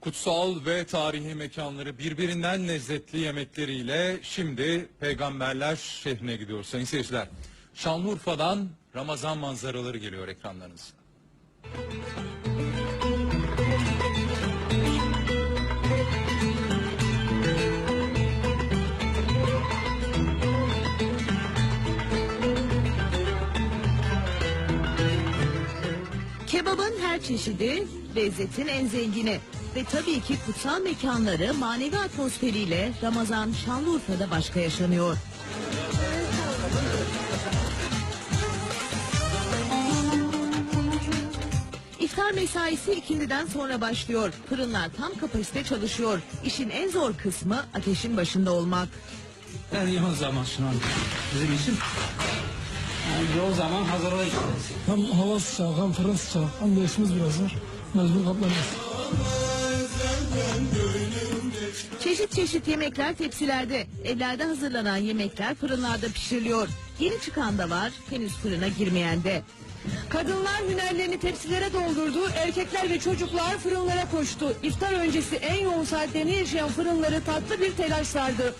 Kutsal ve tarihi mekanları birbirinden lezzetli yemekleriyle şimdi Peygamberler şehrine gidiyoruz sayın seyirciler. Şanlıurfa'dan Ramazan manzaraları geliyor ekranlarınıza. Kebabın her çeşidi, lezzetin en zengini ve tabii ki kutsal mekanları manevi atmosferiyle Ramazan Şanlıurfa'da başka yaşanıyor. İftar mesaisi ikindiden sonra başlıyor. Fırınlar tam kapasite çalışıyor. İşin en zor kısmı ateşin başında olmak. En yoğun zaman şu an bizim için. Yani yoğun zaman hazırlayış. Hem hava sıcak hem fırın sıcak hem de işimiz biraz zor. Mecbur katlanıyoruz. Çeşit çeşit yemekler tepsilerde. Evlerde hazırlanan yemekler fırınlarda pişiriliyor. Yeni çıkan da var, henüz fırına girmeyen de. Kadınlar hünerlerini tepsilere doldurdu, erkekler ve çocuklar fırınlara koştu. İftar öncesi en yoğun saatlerini yaşayan fırınları tatlı bir telaş sardı.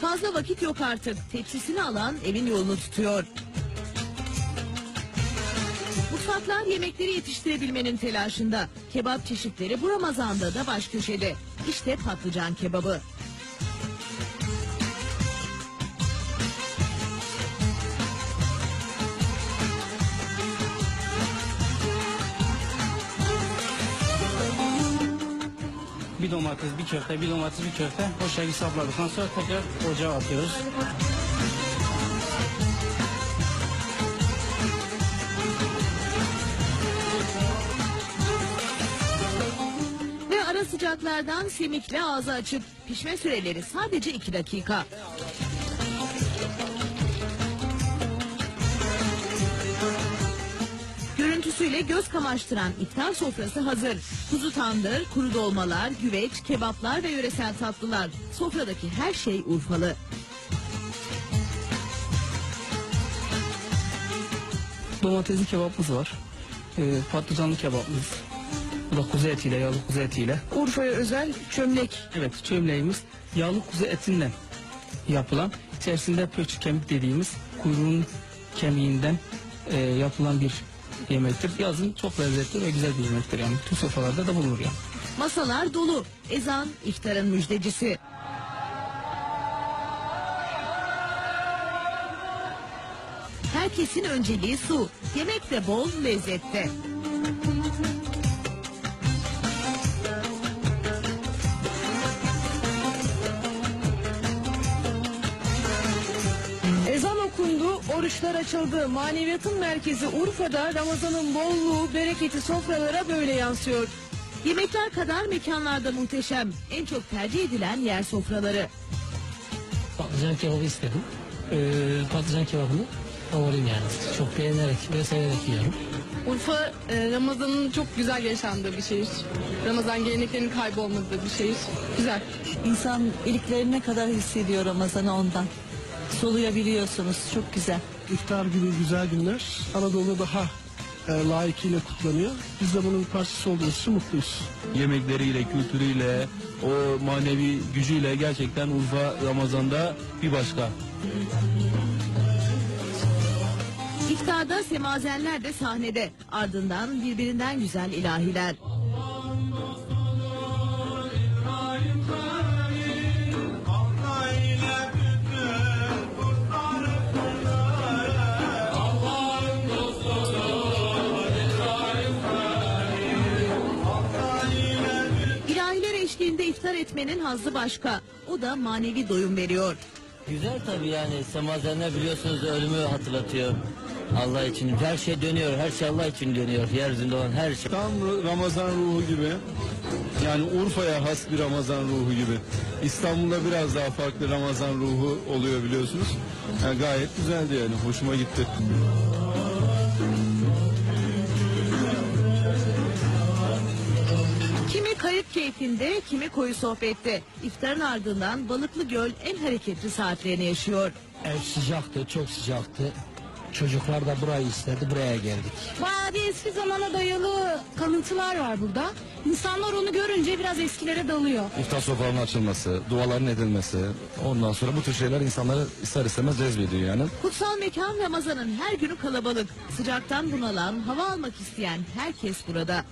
Fazla vakit yok artık. Tepsisini alan evin yolunu tutuyor. Mutfaklar yemekleri yetiştirebilmenin telaşında. Kebap çeşitleri bu Ramazan'da da baş köşede. İşte patlıcan kebabı. Bir domates, bir köfte, bir domates, bir köfte. O şekilde sapladıktan sonra tekrar ocağa atıyoruz. Sıcaklardan semikle ağzı açık. Pişme süreleri sadece 2 dakika. Görüntüsüyle göz kamaştıran iftar sofrası hazır. Kuzu tandır, kuru dolmalar, güveç, kebaplar ve yöresel tatlılar. Sofradaki her şey Urfalı. Domatesli kebabımız var. Ee, patlıcanlı kebabımız. Bu da kuzu etiyle, yağlı kuzu etiyle. Urfa'ya özel çömlek. Evet, çömleğimiz yağlı kuzu etinden yapılan, içerisinde pöçü kemik dediğimiz kuyruğun kemiğinden e, yapılan bir yemektir. Yazın çok lezzetli ve güzel bir yemektir yani. Tüm sofralarda da bulunur yani. Masalar dolu. Ezan iftarın müjdecisi. Herkesin önceliği su. Yemek de bol, lezzette. Oruçlar açıldı. Maneviyatın merkezi Urfa'da Ramazan'ın bolluğu, bereketi sofralara böyle yansıyor. Yemekler kadar mekanlarda muhteşem. En çok tercih edilen yer sofraları. Patlıcan kebabı istedim. Ee, patlıcan kebabını favorim yani. Çok beğenerek ve severek yiyorum. Urfa e, Ramazan'ın çok güzel yaşandığı bir şehir. Ramazan geleneklerinin kaybolmadığı bir şehir. Güzel. İnsan iliklerine kadar hissediyor Ramazan'ı ondan. Soluyabiliyorsunuz. Çok güzel. İftar gibi güzel günler Anadolu'da daha e, layıkıyla kutlanıyor. Biz de bunun parçası olduğumuz için mutluyuz. yemekleriyle, kültürüyle, o manevi gücüyle gerçekten Urfa Ramazan'da bir başka. İftarda semazenler de sahnede. Ardından birbirinden güzel ilahiler. Eşliğinde iftar etmenin hazzı başka. O da manevi doyum veriyor. Güzel tabii yani semazenler biliyorsunuz ölümü hatırlatıyor. Allah için her şey dönüyor, her şey Allah için dönüyor. Yeryüzünde olan her şey. Tam Ramazan ruhu gibi. Yani Urfa'ya has bir Ramazan ruhu gibi. İstanbul'da biraz daha farklı Ramazan ruhu oluyor biliyorsunuz. Yani gayet güzeldi yani. Hoşuma gitti. Keyfinde, kimi koyu sohbette. İftarın ardından Balıklı Göl en hareketli saatlerini yaşıyor. Ev sıcaktı, çok sıcaktı. Çocuklar da burayı istedi, buraya geldik. Bayağı bir eski zamana dayalı kalıntılar var burada. İnsanlar onu görünce biraz eskilere dalıyor. İftar sofralarının açılması, duaların edilmesi, ondan sonra bu tür şeyler insanları ister istemez cezbediyor yani. Kutsal mekan Ramazan'ın her günü kalabalık. Sıcaktan bunalan, hava almak isteyen herkes burada.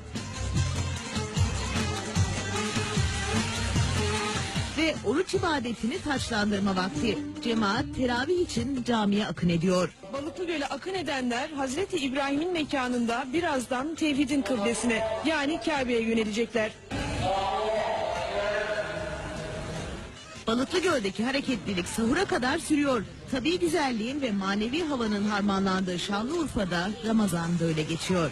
Oruç ibadetini taçlandırma vakti. Cemaat teravih için camiye akın ediyor. Balıklı Göl'e akın edenler Hazreti İbrahim'in mekanında birazdan tevhidin kıblesine yani Kabe'ye yönelecekler. Balıklı Göl'deki hareketlilik sahura kadar sürüyor. Tabii güzelliğin ve manevi havanın harmanlandığı Şanlıurfa'da Ramazan böyle geçiyor.